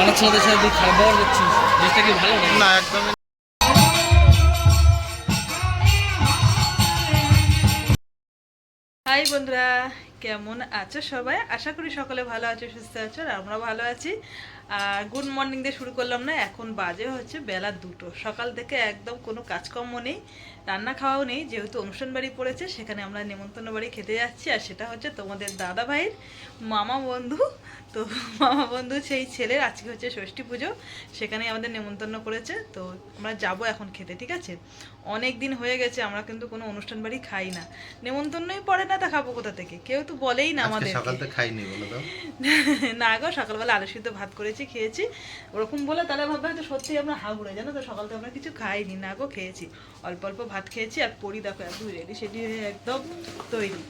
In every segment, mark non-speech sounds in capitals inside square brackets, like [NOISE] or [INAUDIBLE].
অনেক ছেলেদের সাথে তুই খারাপ ব্যবহার করছিস। জিনিসটা কি ভালো না না একদমই হাই বন্ধুরা কেমন আছো সবাই? আশা করি সকলে ভালো আছো সুস্থ আছো আর আমরা ভালো আছি। আর গুড মর্নিং দিয়ে শুরু করলাম না এখন বাজে হচ্ছে বেলা দুটো। সকাল থেকে একদম কোনো কাজকর্ম নেই রান্না খাওয়াও নেই যেহেতু অনুষ্ঠান বাড়ি পড়েছে সেখানে আমরা নেমন্তন্ন বাড়ি খেতে যাচ্ছি। আর সেটা হচ্ছে তোমাদের দাদা ভাইয়ের মামা বন্ধু তো [LAUGHS] মামা বন্ধু সেই ছেলের আজকে হচ্ছে ষষ্ঠী পুজো সেখানেই আমাদের নেমন্তন্ন করেছে। তো আমরা যাব এখন খেতে ঠিক আছে? অনেক দিন হয়ে গেছে আমরা কিন্তু কোনো অনুষ্ঠান বাড়ি খাই না। নেমন্তন্নই পড়ে না তা খাব কোথা থেকে? কেউ তো বলেই না আমাদের খাইনি বলে [LAUGHS] না গো সকালবেলা আলু সিদ্ধ ভাত করেছি খেয়েছি। ওরকম বলে তাহলে ভাববে হয়তো সত্যি আমরা হাগুড়ে জানো তো? সকাল তো আমরা কিছু খাইনি না গো খেয়েছি। অল্প অল্প ভাত খেয়েছি আর পরি দেখো একদম রেডি সেডি হয়ে একদম তৈরি।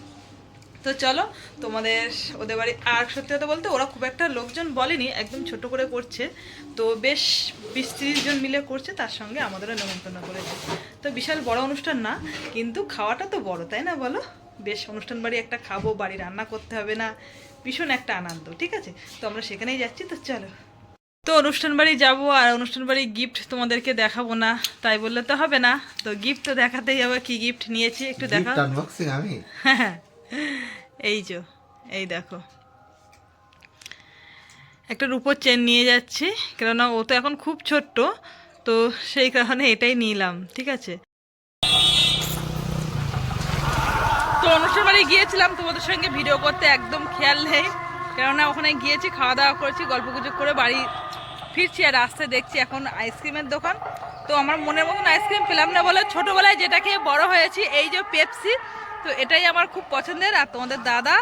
তো চলো তোমাদের ওদের বাড়ি আর সত্যি কথা বলতে ওরা খুব একটা লোকজন বলেনি একদম ছোট করে করছে। তো বেশ বিশ তিরিশ জন মিলে করছে তার সঙ্গে আমাদেরও নেমন্তন্ন করেছে। তো বিশাল বড় অনুষ্ঠান না কিন্তু খাওয়াটা তো বড় তাই না বলো? বেশ অনুষ্ঠান বাড়ি একটা খাব বাড়ি রান্না করতে হবে না ভীষণ একটা আনন্দ ঠিক আছে? তো আমরা সেখানেই যাচ্ছি তো চলো। তো অনুষ্ঠান বাড়ি যাব আর অনুষ্ঠান বাড়ি গিফট তোমাদেরকে দেখাবো না তাই বললে তো হবে না। তো গিফট তো দেখাতেই হবে কি গিফট নিয়েছি একটু দেখা আনবক্সিং আমি? হ্যাঁ। এই যে এই দেখো। একটা রূপোর চেন নিয়ে যাচ্ছি, কেননা ও তো এখন খুব ছোট্ট, তো সেই কারণে এটাই নিলাম, ঠিক আছে? তো অনুষ্ঠান বাড়ি গিয়েছিলাম তোমাদের সঙ্গে ভিডিও করতে, একদম খেয়াল নেই, কেননা ওখানে গিয়েছি খাওয়া দাওয়া করেছি গল্প গুজব করে বাড়ি ফিরছি আর রাস্তায় দেখছি এখন আইসক্রিমের দোকান। তো আমার মনের মতন আইসক্রিম পেলাম না বলে ছোটোবেলায় যেটা খেয়ে বড় হয়েছি, এই যে পেপসি তো এটাই আমার খুব পছন্দের, আর তোমাদের দাদা?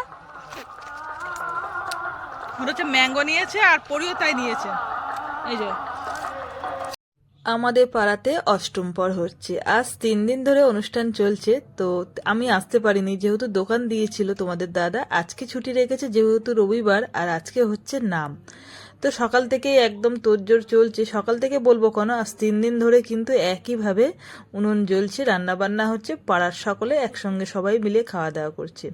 হচ্ছে ম্যাঙ্গো নিয়েছে আর পরিও তাই নিয়েছে। এই যে। আমাদের পাড়াতে অষ্টম পর হচ্ছে। আজ তিন দিন ধরে অনুষ্ঠান চলছে, তো আমি আসতে পারিনি। যেহেতু দোকান দিয়েছিল তোমাদের দাদা, আজকে ছুটি রেখেছে যেহেতু রবিবার, আর আজকে হচ্ছে নাম। তো সকাল থেকেই একদম তোড়জোড় চলছে। সকাল থেকে বলব কেন, আজ তিন দিন ধরে কিন্তু একইভাবে উনুন জ্বলছে, রান্নাবান্না হচ্ছে, পাড়ার সকলে একসঙ্গে সবাই মিলে খাওয়া দাওয়া করছে।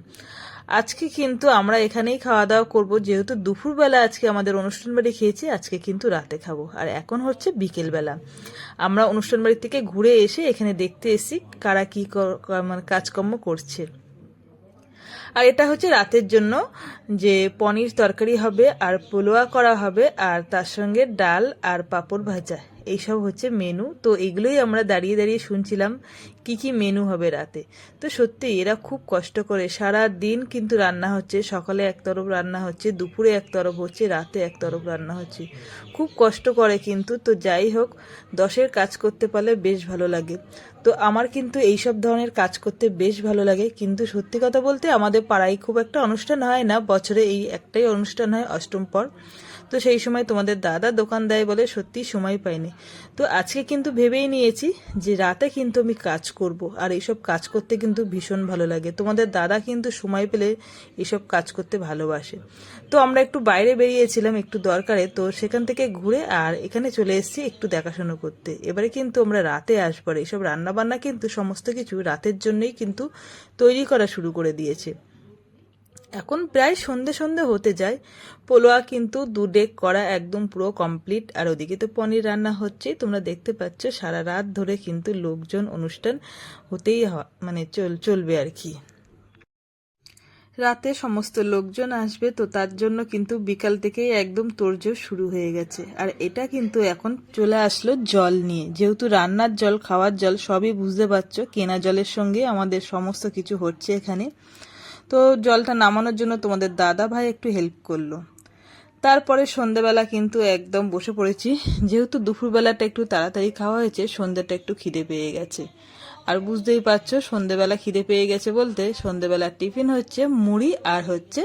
আজকে কিন্তু আমরা এখানেই খাওয়া দাওয়া করব। যেহেতু দুপুরবেলা আজকে আমাদের অনুষ্ঠান বাড়ি খেয়েছি, আজকে কিন্তু রাতে খাব। আর এখন হচ্ছে বিকেলবেলা। আমরা অনুষ্ঠান বাড়ি থেকে ঘুরে এসে এখানে দেখতে এসি কারা কী মানে কাজকর্ম করছে। আর এটা হচ্ছে রাতের জন্য, যে পনির তরকারি হবে আর পোলোয়া করা হবে আর তার সঙ্গে ডাল আর পাঁপড় ভাজা। এইসব হচ্ছে মেনু তো এগুলোই আমরা দাঁড়িয়ে দাঁড়িয়ে শুনছিলাম কি কি মেনু হবে রাতে। তো সত্যি এরা খুব কষ্ট করে। সারা দিন কিন্তু রান্না হচ্ছে, সকালে এক তরফ রান্না হচ্ছে, দুপুরে এক তরফ হচ্ছে, রাতে এক তরফ রান্না হচ্ছে। খুব কষ্ট করে কিন্তু। তো যাই হোক, দশের কাজ করতে পারলে বেশ ভালো লাগে। তো আমার কিন্তু এইসব ধরনের কাজ করতে বেশ ভালো লাগে। কিন্তু সত্যি কথা বলতে আমাদের পাড়ায় খুব একটা অনুষ্ঠান হয় না। বছরে এই একটাই অনুষ্ঠান হয় অষ্টম পর তো সেই সময় তোমাদের দাদা দোকান দেয় বলে সত্যি সময় পাইনি। তো আজকে কিন্তু ভেবেই নিয়েছি যে রাতে কিন্তু আমি কাজ করব, আর এইসব কাজ করতে কিন্তু ভীষণ ভালো লাগে। তোমাদের দাদা কিন্তু সময় পেলে এইসব কাজ করতে ভালোবাসে। তো আমরা একটু বাইরে বেরিয়েছিলাম, একটু দরকারে, তো সেখান থেকে ঘুরে আর এখানে চলে এসেছি একটু দেখাশোনা করতে। এবারে কিন্তু আমরা রাতে আসব, আর এইসব রান্নাবান্না কিন্তু সমস্ত কিছু রাতের জন্যই কিন্তু তৈরি করা শুরু করে দিয়েছে। এখন প্রায় সন্ধে সন্ধে হতে যায়। পোলোয়া কিন্তু দু ডেক করা একদম পুরো কমপ্লিট আর ওদিকে তো পনির রান্না হচ্ছে। তোমরা দেখতে পাচ্ছ, সারা রাত ধরে কিন্তু লোকজন অনুষ্ঠান হতেই মানে চল, চলবে আর কি। রাতে সমস্ত লোকজন আসবে তো তার জন্য কিন্তু বিকাল থেকেই একদম তোড়জোড় শুরু হয়ে গেছে। আর এটা কিন্তু এখন চলে আসলো জল নিয়ে। যেহেতু রান্নার জল, খাওয়ার জল সবই বুঝতে পারছ, কেনা জলের সঙ্গে আমাদের সমস্ত কিছু হচ্ছে এখানে। তো জলটা নামানোর জন্য তোমাদের দাদা ভাই একটু হেল্প করল। তারপরে সন্ধেবেলা কিন্তু একদম বসে পড়েছি। যেহেতু দুপুরবেলাটা একটু তাড়াতাড়ি খাওয়া হয়েছে, সন্ধ্যেটা একটু খিদে পেয়ে গেছে। আর বুঝতেই পারছ, সন্ধেবেলা খিদে পেয়ে গেছে বলতে সন্ধেবেলা টিফিন হচ্ছে মুড়ি আর হচ্ছে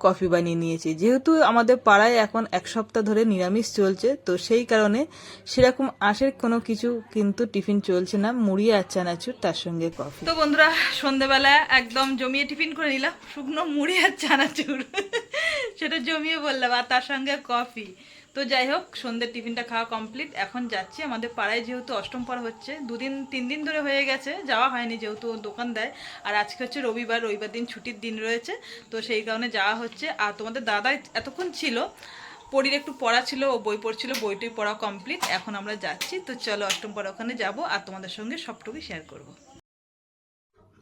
কফি বানিয়ে নিয়েছি। যেহেতু আমাদের পাড়ায় এখন এক সপ্তাহ ধরে নিরামিষ চলছে, তো সেই কারণে সেরকম আশের কোনো কিছু কিন্তু টিফিন চলছে না, মুড়ি আর চানাচুর, তার সঙ্গে কফি। তো বন্ধুরা, সন্ধেবেলা একদম জমিয়ে টিফিন করে নিলাম, শুকনো মুড়ি আর চানাচুর। [LAUGHS] সেটা জমিয়ে বললাম, আর তার সঙ্গে কফি। তো যাই হোক, সন্ধ্যের টিফিনটা খাওয়া কমপ্লিট এখন যাচ্ছি আমাদের পাড়ায়, যেহেতু অষ্টম পাড়া হচ্ছে, দুদিন, তিন দিন ধরে হয়ে গেছে, যাওয়া হয়নি যেহেতু দোকান দেয়। আর আজকে হচ্ছে রবিবার রবিবার দিন ছুটির দিন রয়েছে, তো সেই কারণে যাওয়া হচ্ছে। আর তোমাদের দাদা এতক্ষণ ছিল পড়ির একটু পড়া ছিল, ও বই পড়ছিল বইটাই পড়া কমপ্লিট এখন আমরা যাচ্ছি, তো চলো অষ্টম পর ওখানে যাব, আর তোমাদের সঙ্গে সবটুকুই শেয়ার করব।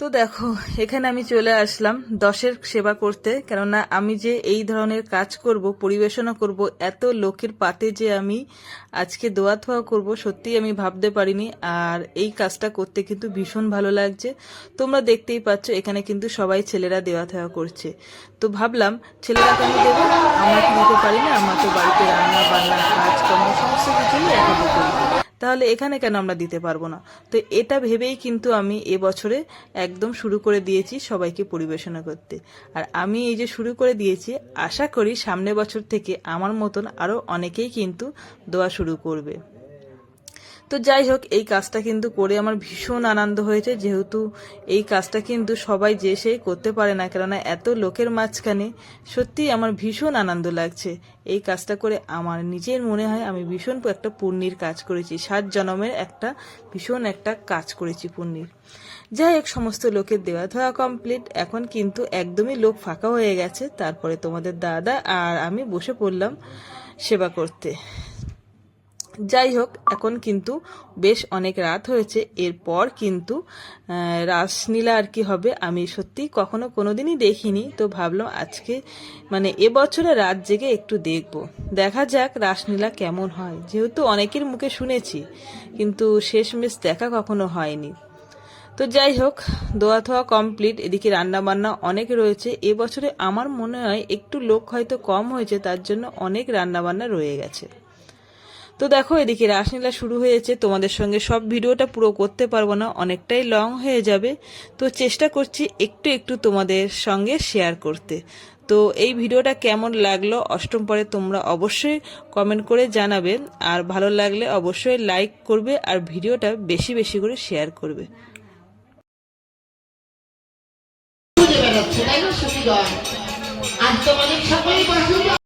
তো দেখো, এখানে আমি চলে আসলাম দশের সেবা করতে, কেননা আমি যে এই ধরনের কাজ করব পরিবেশনা করব, এত লোকের পাতে যে আমি আজকে দোয়া থোয়া করব, সত্যিই আমি ভাবতে পারিনি। আর এই কাজটা করতে কিন্তু ভীষণ ভালো লাগছে। তোমরা দেখতেই পাচ্ছ, এখানে কিন্তু সবাই ছেলেরা দেওয়া থাওয়া করছে। তো ভাবলাম, ছেলেরা কেন দেবো? আমরা কি দিতে পারি না, আমরা তো বাড়িতে রান্না, বান্না, কাজকর্ম, সমস্ত কিছুই করি। তাহলে এখানে কেন আমরা দিতে পারব না? তো এটা ভেবেই কিন্তু আমি এবছরে একদম শুরু করে দিয়েছি সবাইকে পরিবেশনা করতে। আর আমি এই যে শুরু করে দিয়েছি, আশা করি সামনে বছর থেকে আমার মতন আরও অনেকেই কিন্তু দোয়া শুরু করবে। তো যাই হোক, এই কাজটা কিন্তু করে আমার ভীষণ আনন্দ হয়েছে। যেহেতু এই কাজটা কিন্তু সবাই যে সে করতে পারে না, কেননা এত লোকের মাঝখানে সত্যিই আমার ভীষণ আনন্দ লাগছে। এই কাজটা করে আমার নিজের মনে হয় আমি ভীষণ একটা পুণ্যির কাজ করেছি। সাত জনমের একটা ভীষণ একটা কাজ করেছি পুণ্যির। যাই হোক, সমস্ত লোকের দেওয়া ধোয়া কমপ্লিট এখন কিন্তু একদমই লোক ফাঁকা হয়ে গেছে। তারপরে তোমাদের দাদা আর আমি বসে পড়লাম সেবা করতে। যাই হোক, এখন কিন্তু বেশ অনেক রাত হয়েছে। এরপর কিন্তু রাসলীলা আর কি হবে, আমি সত্যি কখনো কোনো দিনই দেখিনি। তো ভাবলাম আজকে মানে এবছরে রাত জেগে একটু দেখব। দেখা যাক রাসলীলা কেমন হয়। যেহেতু অনেকের মুখে শুনেছি, কিন্তু শেষমেশ দেখা কখনো হয়নি। তো যাই হোক দোয়া থোয়া কমপ্লিট। এদিকে রান্না বান্না অনেক রয়েছে। এবছরে আমার মনে হয় একটু লোক হয়তো কম হয়েছে, তার জন্য অনেক রান্না বান্না রয়ে গেছে। তো দেখো, এদিকে রাসলীলা শুরু হয়েছে। তোমাদের সঙ্গে সব ভিডিওটা পুরো করতে পারব না, অনেকটাই লং হয়ে যাবে। তো চেষ্টা করছি একটু একটু তোমাদের সঙ্গে শেয়ার করতে। তো এই ভিডিওটা কেমন লাগল, অষ্টম পরে তোমরা অবশ্যই কমেন্ট করে জানাবে। আর ভালো লাগলে অবশ্যই লাইক করবে আর ভিডিওটা বেশি বেশি করে শেয়ার করবে। আজ তোমাদের সকলেই পছন্দ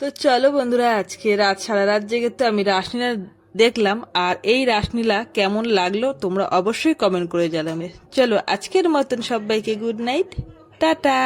তো চলো বন্ধুরা, আজকে রাত, সারা রাত জেগে তো আমি রাসলীলা দেখলাম, আর এই রাসলীলা কেমন লাগল তোমরা অবশ্যই কমেন্ট করে জানাবে। চলো আজকের মতন সবাইকে গুড নাইট টাটা!